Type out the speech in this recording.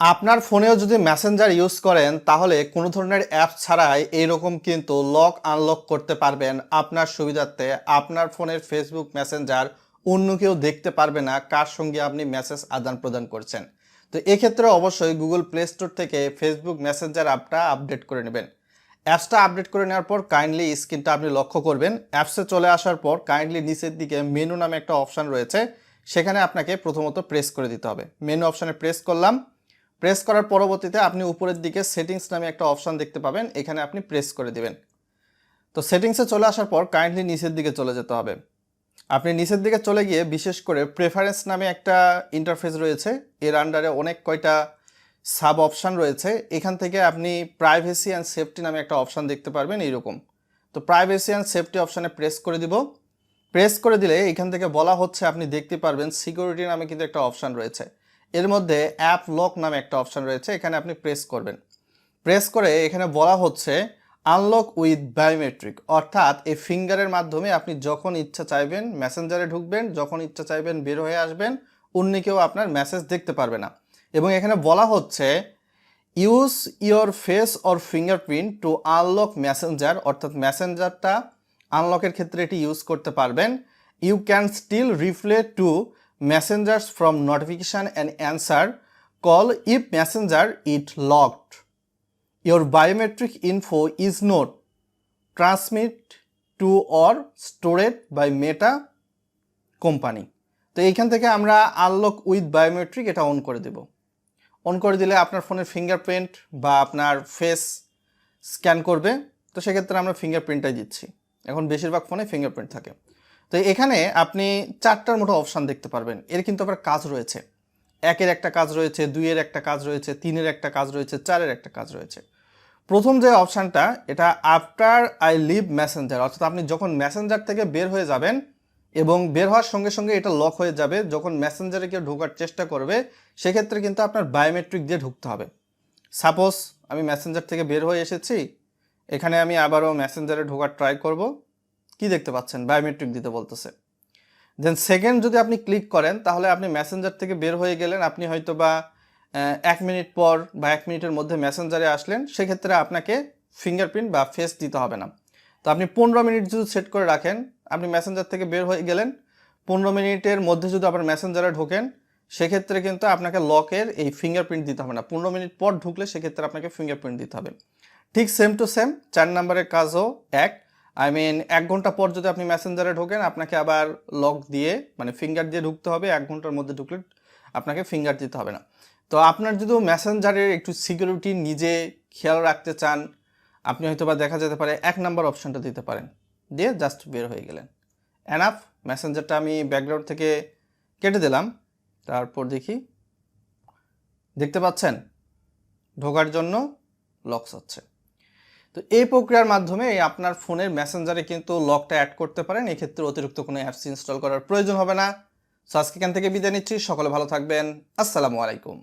আপনার ফোনেও যদি মেসেঞ্জার ইউজ করেন, তাহলে কোনো ধরনের অ্যাপ ছাড়াই এইরকম কিন্তু লক আনলক করতে পারবেন আপনার সুবিধার্থে। আপনার ফোনের ফেসবুক মেসেঞ্জার অন্য কেউ দেখতে পারবে না কার সঙ্গে আপনি মেসেজ আদান প্রদান করছেন। তো এক্ষেত্রে অবশ্যই গুগল প্লে স্টোর থেকে ফেসবুক মেসেঞ্জার অ্যাপটা আপডেট করে নেবেন। অ্যাপসটা আপডেট করে নেওয়ার পর কাইন্ডলি স্ক্রিনটা আপনি লক্ষ্য করবেন। অ্যাপসে চলে আসার পর কাইন্ডলি নিচের দিকে মেনু নামে একটা অপশান রয়েছে, সেখানে আপনাকে প্রথমত প্রেস করে দিতে হবে। মেনু অপশানে প্রেস করলাম। প্রেস করার পরবর্তীতে আপনি উপরের দিকে সেটিংস নামে একটা অপশান দেখতে পাবেন। এখানে আপনি প্রেস করে দিবেন। তো সেটিংসে চলে আসার পর কাইন্ডলি নিচের দিকে চলে যেতে হবে। আপনি নিচের দিকে চলে গিয়ে বিশেষ করে প্রেফারেন্স নামে একটা ইন্টারফেস রয়েছে। এর আন্ডারে অনেক কয়টা সাব অপশান রয়েছে। এখান থেকে আপনি প্রাইভেসি অ্যান্ড সেফটি নামে একটা অপশান দেখতে পারবেন এইরকম। তো প্রাইভেসি অ্যান্ড সেফটি অপশানে প্রেস করে দিব। প্রেস করে দিলে এখান থেকে বলা হচ্ছে আপনি দেখতে পারবেন সিকিউরিটি নামে কিন্তু একটা অপশান রয়েছে। এর মধ্যে অ্যাপ লক নামে একটা অপশান রয়েছে, এখানে আপনি প্রেস করবেন। প্রেস করে এখানে বলা হচ্ছে আনলক উইথ বায়োমেট্রিক অর্থাৎ এই ফিঙ্গারের মাধ্যমে আপনি যখন ইচ্ছা চাইবেন মেসেঞ্জারে ঢুকবেন, যখন ইচ্ছা চাইবেন বের হয়ে আসবেন, অন্য কেউ আপনার মেসেজ দেখতে পারবে না। এবং এখানে বলা হচ্ছে use your face or fingerprint to unlock Messenger অর্থাৎ মেসেঞ্জারটা আনলকের ক্ষেত্রে এটি ইউজ করতে পারবেন। You can still reply to messengers from notification and answer call if Messenger it locked your biometric info is not transmit to or stored by meta company তো এইখান থেকে আমরা আনলক উইথ বায়োমেট্রিক এটা on করে দেব। On করে দিলে আপনার ফোনের ফিঙ্গারপ্রিন্ট বা আপনার ফেস স্ক্যান করবে। তো সেক্ষেত্রে আমরা ফিঙ্গারপ্রিন্টটাই দিচ্ছি। এখন বেশিরভাগ ফোনে ফিঙ্গারপ্রিন্ট থাকে। তো এখানে আপনি চারটার মতো অপশান দেখতে পারবেন। এর কিন্তু আবার কাজ রয়েছে। একের একটা কাজ রয়েছে, দুইয়ের একটা কাজ রয়েছে, তিনের একটা কাজ রয়েছে, চারের একটা কাজ রয়েছে। প্রথম যে অপশানটা এটা আফটার আই লিভ মেসেঞ্জার অর্থাৎ আপনি যখন মেসেঞ্জার থেকে বের হয়ে যাবেন এবং বের হওয়ার সঙ্গে সঙ্গে এটা লক হয়ে যাবে, যখন মেসেঞ্জারে কেউ ঢোকার চেষ্টা করবে, সেক্ষেত্রে কিন্তু আপনার বায়োমেট্রিক দিয়ে ঢুকতে হবে। সাপোজ আমি মেসেঞ্জার থেকে বের হয়ে এসেছি, এখানে আমি আবারও মেসেঞ্জারে ঢোকার ট্রাই করব। কি দেখতে পাচ্ছেন? বায়োমেট্রিক দিতে বলতেছে। দেন সেকেন্ড যদি আপনি ক্লিক করেন, তাহলে আপনি মেসেঞ্জার থেকে বের হয়ে গেলেন। আপনি হয়তো বা এক মিনিট পর বা এক মিনিটের মধ্যে মেসেঞ্জারে আসলেন। সেক্ষেত্রে আপনাকে ফিঙ্গারপ্রিন্ট বা ফেস দিতে হবে না। তো আপনি পনেরো মিনিট যদি সেট করে রাখেন, আপনি মেসেঞ্জার থেকে বের হয়ে গেলেন। পনেরো মিনিটের মধ্যে যদি আবার মেসেঞ্জারে ঢোকেন, সেক্ষেত্রে কিন্তু আপনাকে লকের এই ফিঙ্গারপ্রিন্ট দিতে হবে না। পনেরো মিনিট পর ঢুকলে সেক্ষেত্রে আপনাকে ফিঙ্গারপ্রিন্ট দিতে হবে। ঠিক সেম টু সেম চার নম্বরের কাজও এক। আই মিন এক ঘণ্টা পর যদি আপনি মেসেঞ্জারে ঢোকেন, আপনাকে আবার লক দিয়ে মানে ফিঙ্গার দিয়ে ঢুকতে হবে, এক ঘণ্টার মধ্যে ঢুকলে আপনাকে ফিঙ্গার দিতে হবে না। তো আপনার যদি মেসেঞ্জারের একটু সিকিউরিটি নিজে খেয়াল রাখতে চান, আপনি হয়তো বা দেখা যেতে পারে এক নাম্বার অপশানটা দিতে পারেন। দিয়ে জাস্ট বের হয়ে গেলেন। অ্যানাফ মেসেঞ্জারটা আমি ব্যাকগ্রাউন্ড থেকে কেটে দিলাম। তারপর দেখি, দেখতে পাচ্ছেন? ঢোকার জন্য লক্স হচ্ছে। তো এই প্রক্রিয়ার মাধ্যমে আপনার ফোনের মেসেঞ্জারে কিন্তু লকটা অ্যাড করতে পারেন। এক্ষেত্রে অতিরিক্ত কোনো অ্যাপস ইনস্টল করার প্রয়োজন হবে না। সো আজকে থেকে বিদায় নিচ্ছি। সকলে ভালো থাকবেন। আসসালামু আলাইকুম।